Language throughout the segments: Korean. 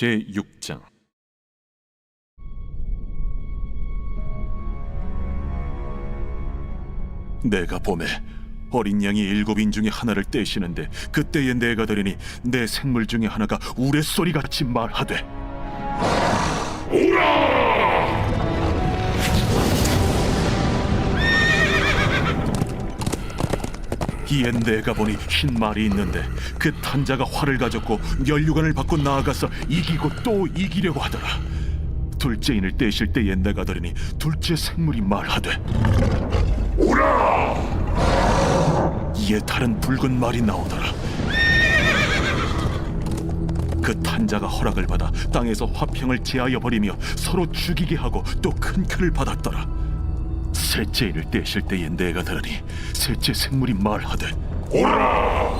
제 6장. 내가 봄에 어린 양이 일곱인 중에 하나를 떼시는데 그때에 내가 들으니 내 생물 중에 하나가 우레소리 같이 말하되 이에 내가 보니 흰 말이 있는데 그 탄자가 활을 가졌고 면류관을 받고 나아가서 이기고 또 이기려고 하더라. 둘째 인을 떼실 때에 내가 들으니 둘째 생물이 말하되 오라! 이에 다른 붉은 말이 나오더라. 그 탄자가 허락을 받아 땅에서 화평을 제하여 버리며 서로 죽이게 하고 또 큰 칼을 받았더라 셋째 이를 떼실 때에 내가 들으니 셋째 생물이 말하되 오라!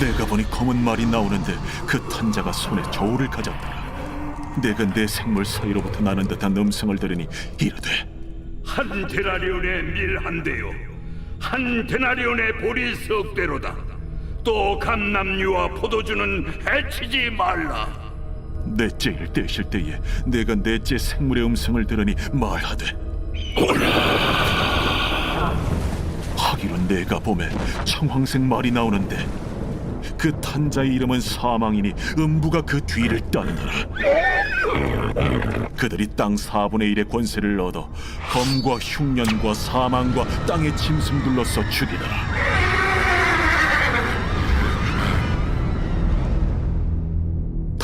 내가 보니 검은 말이 나오는데 그 탄자가 손에 저울을 가졌더라. 내가 내 생물 사이로부터 나는 듯한 음성을 들으니 이르되 한 데나리온의 밀한 대요. 한 데나리온의 보리 석 대로다. 또 감남류와 포도주는 해치지 말라 넷째 이를 떼실 때에 내가 넷째 생물의 음성을 들으니 말하되 하기로 내가 봄에 청황색 말이 나오는데 그 탄자의 이름은 사망이니 음부가 그 뒤를 따르더라. 그들이 땅 4분의 1의 권세를 얻어 검과 흉년과 사망과 땅의 짐승들로서 죽이더라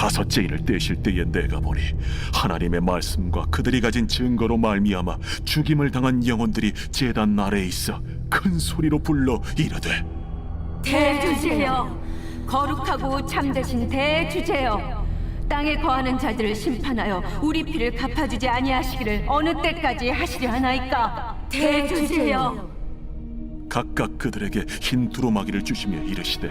다섯째 인을 떼실 때에 내가 보니 하나님의 말씀과 그들이 가진 증거로 말미암아 죽임을 당한 영혼들이 제단 아래에 있어 큰 소리로 불러 이르되 대주제여 거룩하고 참되신 대주제여. 땅에 거하는 자들을 심판하여 우리 피를 갚아주지 아니하시기를 어느 때까지 하시려 하나이까? 대주제여. 각각 그들에게 흰 두루마기를 주시며 이르시되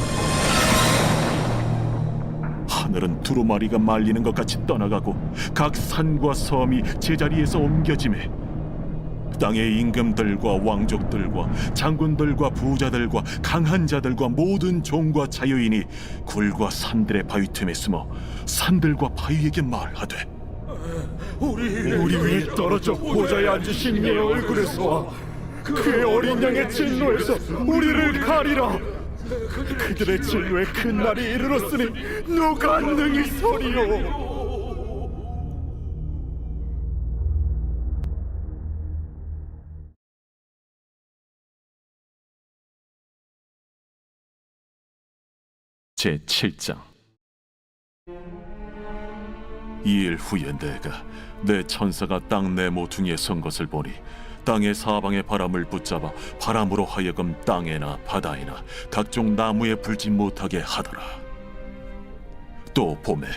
하늘은 두루마리가 말리는 것 같이 떠나가고 각 산과 섬이 제자리에서 옮겨짐에 땅의 임금들과 왕족들과 장군들과 부자들과 강한 자들과 모든 종과 자유인이 굴과 산들의 바위 틈에 숨어 산들과 바위에게 말하되 우리 위에 떨어져 보좌에 앉으신 이의 얼굴에서와. 그의 어린 양의 진노에서 우리를 가리라 그들의 진노의 큰 날이 이르렀으니 누가 능히 서리요? 제 7장 이 일 후에 내가 내 천사가 땅 내 모퉁이에 선 것을 보니 땅의 사방의 바람을 붙잡아 바람으로 하여금 땅에나 바다에나 각종 나무에 불지 못하게 하더라. 또 봄에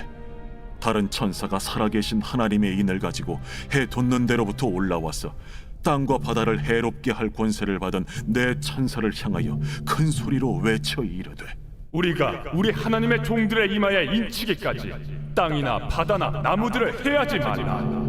다른 천사가 살아계신 하나님의 인을 가지고 해 돋는 데로부터 올라와서 땅과 바다를 해롭게 할 권세를 받은 내 천사를 향하여 큰 소리로 외쳐 이르되 우리가 우리 하나님의 종들의 이마에 인치기까지 땅이나 바다나 나무들을 해하지 말라.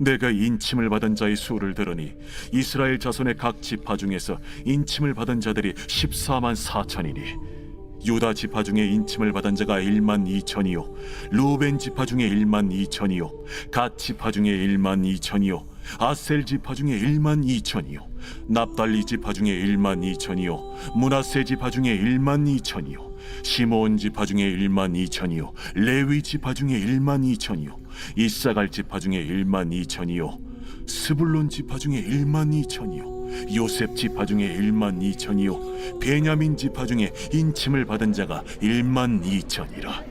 내가 인침을 받은 자의 수를 들으니 이스라엘 자손의 각 지파 중에서 인침을 받은 자들이 14만 4천이니 유다 지파 중에 인침을 받은 자가 1만 2천이요 루벤 지파 중에 1만 2천이요 갓 지파 중에 1만 2천이요 아셀 지파 중에 1만 2천이요 납달리 지파 중에 1만 2천이요. 문하세 지파 중에 1만 2천이요. 시몬 지파 중에 1만 2천이요. 레위 지파 중에 1만 2천이요. 이사갈 지파 중에 1만 2천이요. 스불론 지파 중에 1만 2천이요. 요셉 지파 중에 1만 2천이요. 베냐민 지파 중에 인침을 받은 자가 1만 2천이라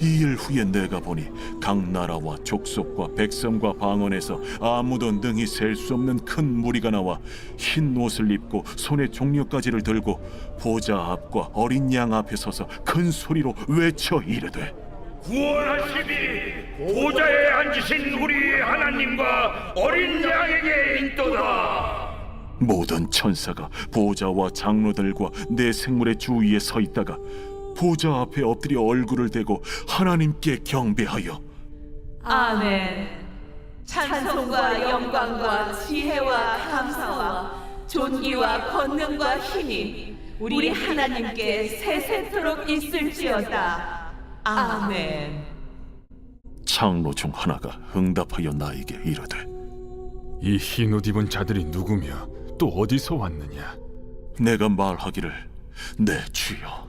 이 일 후에 내가 보니 각 나라와 족속과 백성과 방언에서 아무도 능히 셀 수 없는 큰 무리가 나와 흰 옷을 입고 손에 종려가지를 들고 보좌 앞과 어린 양 앞에 서서 큰 소리로 외쳐 이르되 구원하시니 보좌에 앉으신 우리 하나님과 어린 양에게 있도다. 모든 천사가 보좌와 장로들과 내 생물의 주위에 서 있다가 보좌 앞에 엎드려 얼굴을 대고 하나님께 경배하여 아멘. 찬송과 영광과 지혜와 감사와 존귀와 권능과 힘이 우리 하나님께 세세토록 있을지어다. 아멘. 장로 중 하나가 응답하여 나에게 이르되 이 흰 옷 입은 자들이 누구며 또 어디서 왔느냐? 내가 말하기를 내 주여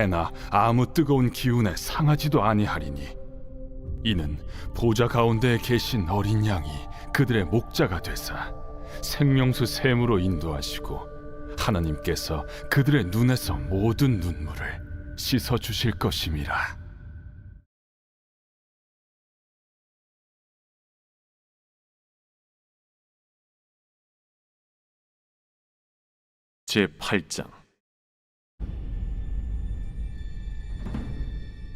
해나 아무 뜨거운 기운에 상하지도 아니하리니 이는 보좌 가운데에 계신 어린 양이 그들의 목자가 되사 생명수 샘으로 인도하시고 하나님께서 그들의 눈에서 모든 눈물을 씻어 주실 것임이라. 제 8장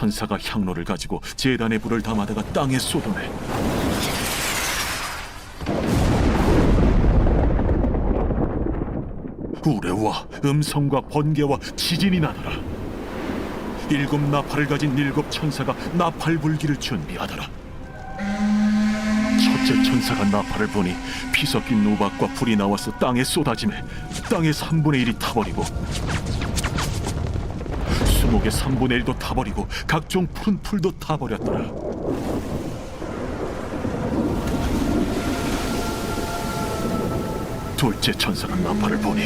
천사가 향로를 가지고 제단에 불을 담아다가 땅에 쏟아내 우레와 음성과 번개와 지진이 나더라. 일곱 나팔을 가진 일곱 천사가 나팔 불기를 준비하더라. 첫째 천사가 나팔을 보니 피 섞인 우박과 불이 나와서 땅에 쏟아짐에 땅의 3분의 1이 타버리고 수목의 3분의 1도 타버리고 각종 푸른 풀도 타버렸더라. 둘째 천사가 나팔을 보니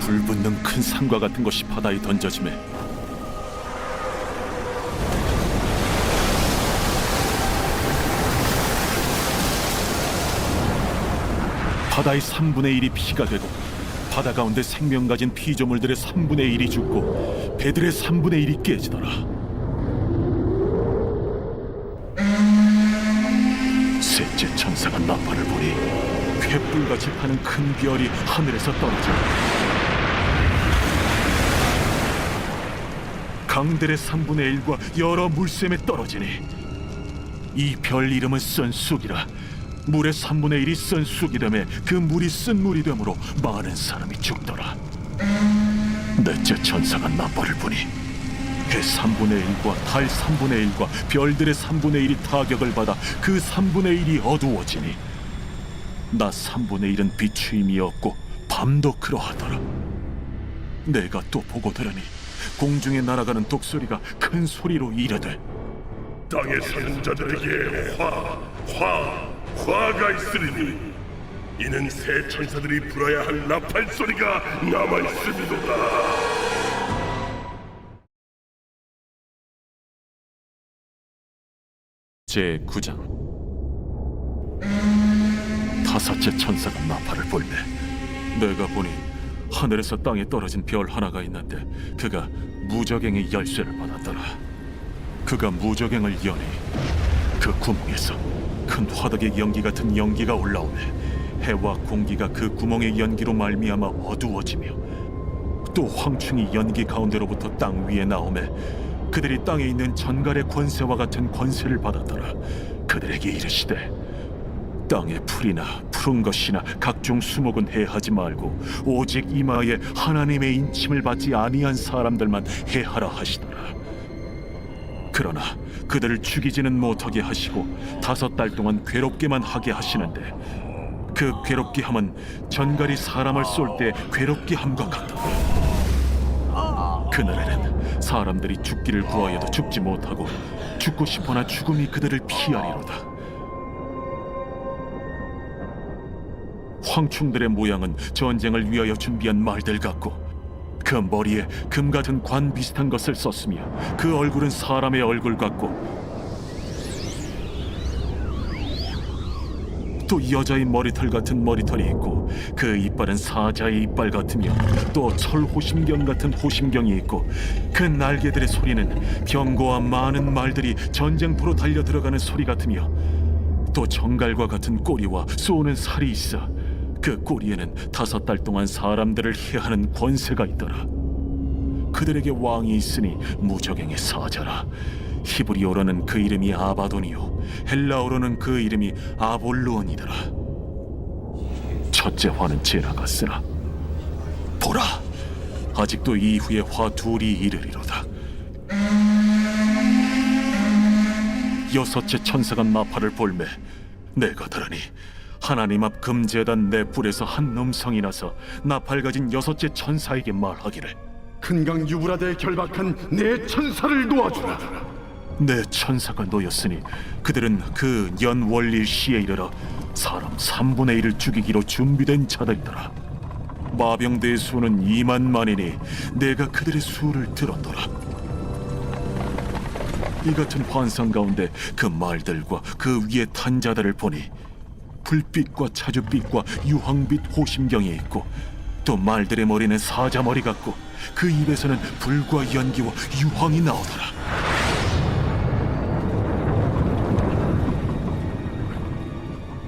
불붙는 큰 산과 같은 것이 바다에 던져짐에 바다의 3분의 1이 피가 되고 바다 가운데 생명 가진 피조물들의 3분의 1이 죽고 배들의 3분의 1이 깨지더라. 셋째 천사가 나팔을 보니 횃불같이 파는 큰 별이 하늘에서 떨어져 강들의 3분의 1과 여러 물샘에 떨어지니 이 별 이름은 쓴쑥이라. 물의 3분의 1이 쓴 쑥이라며 그 물이 쓴 물이 되므로 많은 사람이 죽더라 넷째 천사가 나팔을 보니 해 3분의 1과 달 3분의 1과 별들의 3분의 1이 타격을 받아 그 3분의 1이 어두워지니 나 3분의 1은 비추임이 없고 밤도 그러하더라. 내가 또 보고 들으니 공중에 날아가는 독소리가 큰 소리로 이르되 땅에 사는 자들에게 화, 화, 화가 있으리니 이는 새 천사들이 불어야 할 나팔 소리가 남아 있음이로다. 제 9장. 다섯째 천사가 나팔을 불매 내가 보니 하늘에서 땅에 떨어진 별 하나가 있는데 그가 무적행의 열쇠를 받았더라. 그가 무적행을 여니 그 구멍에서 큰 화덕의 연기 같은 연기가 올라오매 해와 공기가 그 구멍의 연기로 말미암아 어두워지며 또 황충이 연기 가운데로부터 땅 위에 나오매 그들이 땅에 있는 전갈의 권세와 같은 권세를 받았더라 그들에게 이르시되 땅의 풀이나 푸른 것이나 각종 수목은 해하지 말고 오직 이마에 하나님의 인침을 받지 아니한 사람들만 해하라 하시더라. 그러나 그들을 죽이지는 못하게 하시고 다섯 달 동안 괴롭게만 하게 하시는데 그 괴롭게 함은 전갈이 사람을 쏠 때 괴롭게 함과 같더라. 그날에는 사람들이 죽기를 구하여도 죽지 못하고 죽고 싶어나 죽음이 그들을 피하리로다. 황충들의 모양은 전쟁을 위하여 준비한 말들 같고 그 머리에 금 같은 관 비슷한 것을 썼으며 그 얼굴은 사람의 얼굴 같고 또 여자의 머리털 같은 머리털이 있고 그 이빨은 사자의 이빨 같으며 또 철호심경 같은 호심경이 있고 그 날개들의 소리는 병거와 많은 말들이 전쟁터로 달려 들어가는 소리 같으며 또 정갈과 같은 꼬리와 쏘는 살이 있어 그 꼬리에는 다섯 달 동안 사람들을 해하는 권세가 있더라. 그들에게 왕이 있으니 무적행의 사자라 히브리어로는 그 이름이 아바돈이요. 헬라어로는 그 이름이 아볼루온이더라. 첫째 화는 지나갔으나 보라! 아직도 이후에 화 둘이 이르리로다. 여섯째 천사가 나팔을 볼매 내가 들으니 하나님 앞 금제단 내 뿔에서 한 음성이 나서 나팔 가진 여섯째 천사에게 말하기를 큰강 유브라데에 결박한 내 천사를 놓아주라. 내 천사가 놓였으니 그들은 그 연월일 시에 이르러 사람 3분의 1을 죽이기로 준비된 자들이더라. 마병대의 수는 2만 만이니 내가 그들의 수를 들었더라. 이 같은 환상 가운데 그 말들과 그 위에 탄 자들을 보니 불빛과 차주빛과 유황빛 호심경이 있고 또 말들의 머리는 사자 머리 같고 그 입에서는 불과 연기와 유황이 나오더라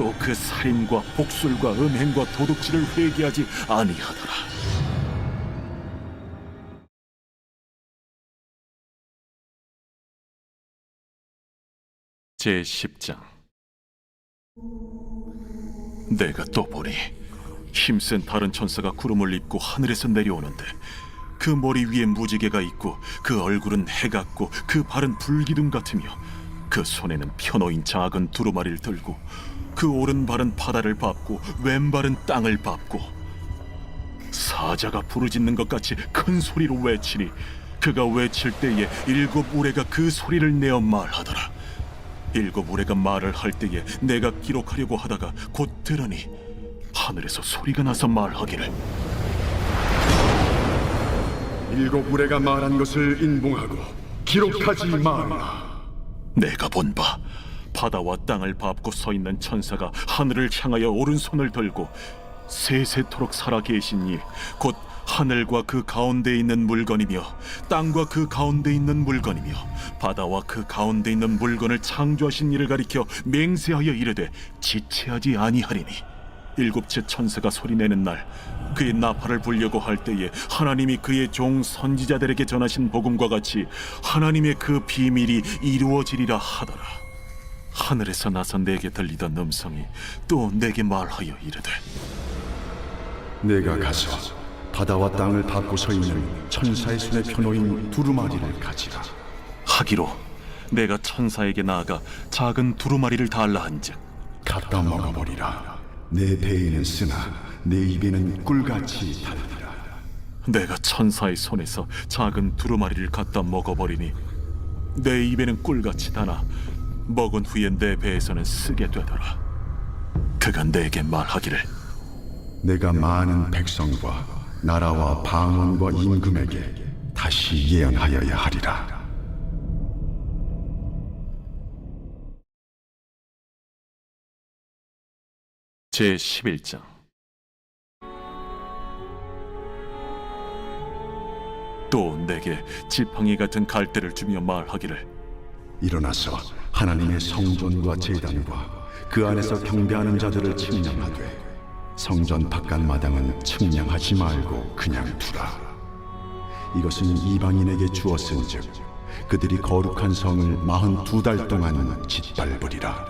또 그 살인과 복술과 음행과 도둑질을 회개하지 아니하더라. 제 10장 내가 또 보니 힘센 다른 천사가 구름을 입고 하늘에서 내려오는데 그 머리 위에 무지개가 있고 그 얼굴은 해 같고 그 발은 불기둥 같으며 그 손에는 펴놓인 작은 두루마리를 들고 그 오른발은 바다를 밟고 왼발은 땅을 밟고 사자가 부르짖는 것 같이 큰 소리로 외치니 그가 외칠 때에 일곱 우레가 그 소리를 내어 말하더라 일곱 우레가 말을 할 때에 내가 기록하려고 하다가 곧 들으니 하늘에서 소리가 나서 말하기를 일곱 우레가 말한 것을 인봉하고 기록하지 말라. 내가 본 바 바다와 땅을 밟고 서 있는 천사가 하늘을 향하여 오른손을 들고 세세토록 살아 계신 이 곧 하늘과 그 가운데 있는 물건이며 땅과 그 가운데 있는 물건이며 바다와 그 가운데 있는 물건을 창조하신 이를 가리켜 맹세하여 이르되 지체하지 아니하리니 일곱째 천사가 소리내는 날 그의 나팔을 불려고 할 때에 하나님이 그의 종 선지자들에게 전하신 복음과 같이 하나님의 그 비밀이 이루어지리라 하더라 하늘에서 나서 내게 들리던 음성이 또 내게 말하여 이르되 내가 가서 바다와 땅을 밟고 서 있는 천사의 손에 펴놓인 두루마리를 가지라. 하기로 내가 천사에게 나아가 작은 두루마리를 달라 한즉 갖다 먹어버리라. 내 배에는 쓰나 내 입에는 꿀같이 달리라. 내가 천사의 손에서 작은 두루마리를 갖다 먹어버리니 내 입에는 꿀같이 다나 먹은 후에 내 배에서는 쓰게 되더라 그가 내게 말하기를 내가 많은 백성과 나라와 방언과 임금에게 다시 예언하여야 하리라. 제 11장 또 내게 지팡이 같은 갈대를 주며 말하기를 일어나서 하나님의 성전과 제단과 그 안에서 경배하는 자들을 측량하되 성전 바깥 마당은 측량하지 말고 그냥 두라. 이것은 이방인에게 주었은즉 그들이 거룩한 성을 마흔 두 달 동안 짓밟으리라.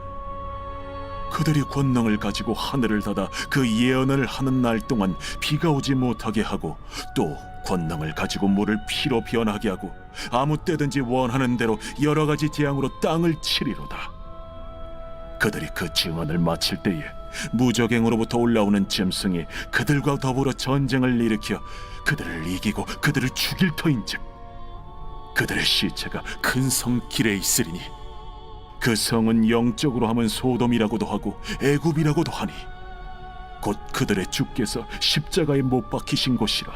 그들이 권능을 가지고 하늘을 닫아 그 예언을 하는 날 동안 비가 오지 못하게 하고 또 권능을 가지고 물을 피로 변하게 하고 아무 때든지 원하는 대로 여러 가지 재앙으로 땅을 치리로다. 그들이 그 증언을 마칠 때에 무적행으로부터 올라오는 짐승이 그들과 더불어 전쟁을 일으켜 그들을 이기고 그들을 죽일 터인즉 그들의 시체가 큰 성 길에 있으리니 그 성은 영적으로 하면 소돔이라고도 하고 애굽이라고도 하니 곧 그들의 주께서 십자가에 못 박히신 곳이라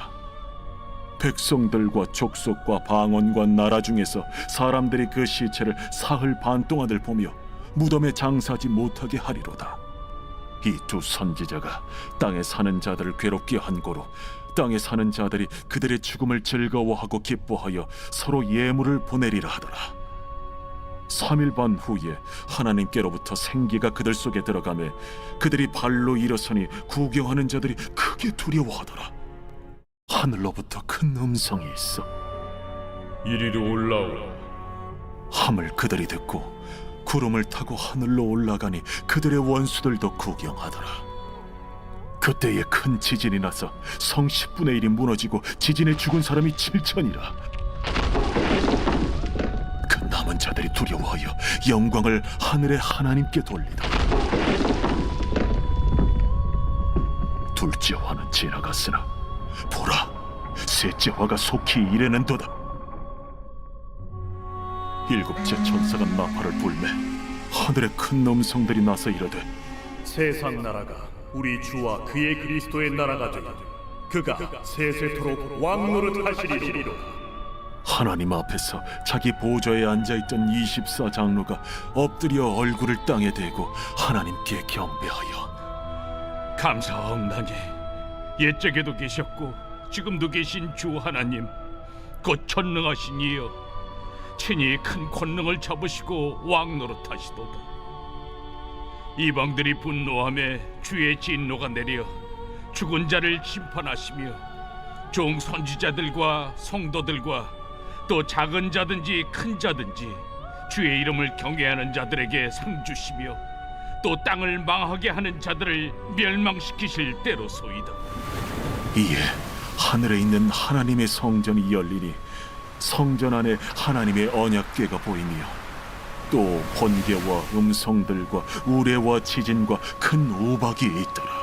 백성들과 족속과 방언과 나라 중에서 사람들이 그 시체를 사흘 반 동안을 보며 무덤에 장사하지 못하게 하리로다. 이 두 선지자가 땅에 사는 자들을 괴롭게 한 고로 땅에 사는 자들이 그들의 죽음을 즐거워하고 기뻐하여 서로 예물을 보내리라 하더라. 3일 반 후에 하나님께로부터 생기가 그들 속에 들어가매 그들이 발로 일어서니 구경하는 자들이 크게 두려워하더라. 하늘로부터 큰 음성이 있어 이리로 올라오라. 함을 그들이 듣고 구름을 타고 하늘로 올라가니 그들의 원수들도 구경하더라. 그때에 큰 지진이 나서 성 10분의 1이 무너지고 지진에 죽은 사람이 7천이라. 자들이 두려워하여 영광을 하늘의 하나님께 돌리다. 둘째 화는 지나갔으나 보라, 셋째 화가 속히 이르는도다. 일곱째 천사가 나팔을 불매 하늘의 큰 음성들이 나서 이르되 세상 나라가 우리 주와 그의 그리스도의 나라가 되니 그가 세세토록 왕노릇 하시리로다. 하나님 앞에서 자기 보좌에 앉아 있던 24 장로가 엎드려 얼굴을 땅에 대고 하나님께 경배하여 감사하옵나니 옛적에도 계셨고 지금도 계신 주 하나님 곧 전능하신 이여 친히 큰 권능을 잡으시고 왕 노릇하시도다. 이방들이 분노함에 주의 진노가 내려 죽은 자를 심판하시며 종 선지자들과 성도들과 또 작은 자든지 큰 자든지 주의 이름을 경외하는 자들에게 상 주시며 또 땅을 망하게 하는 자들을 멸망시키실 때로소이다. 이에 하늘에 있는 하나님의 성전이 열리니 성전 안에 하나님의 언약궤가 보이며 또 번개와 음성들과 우레와 지진과 큰 우박이 있더라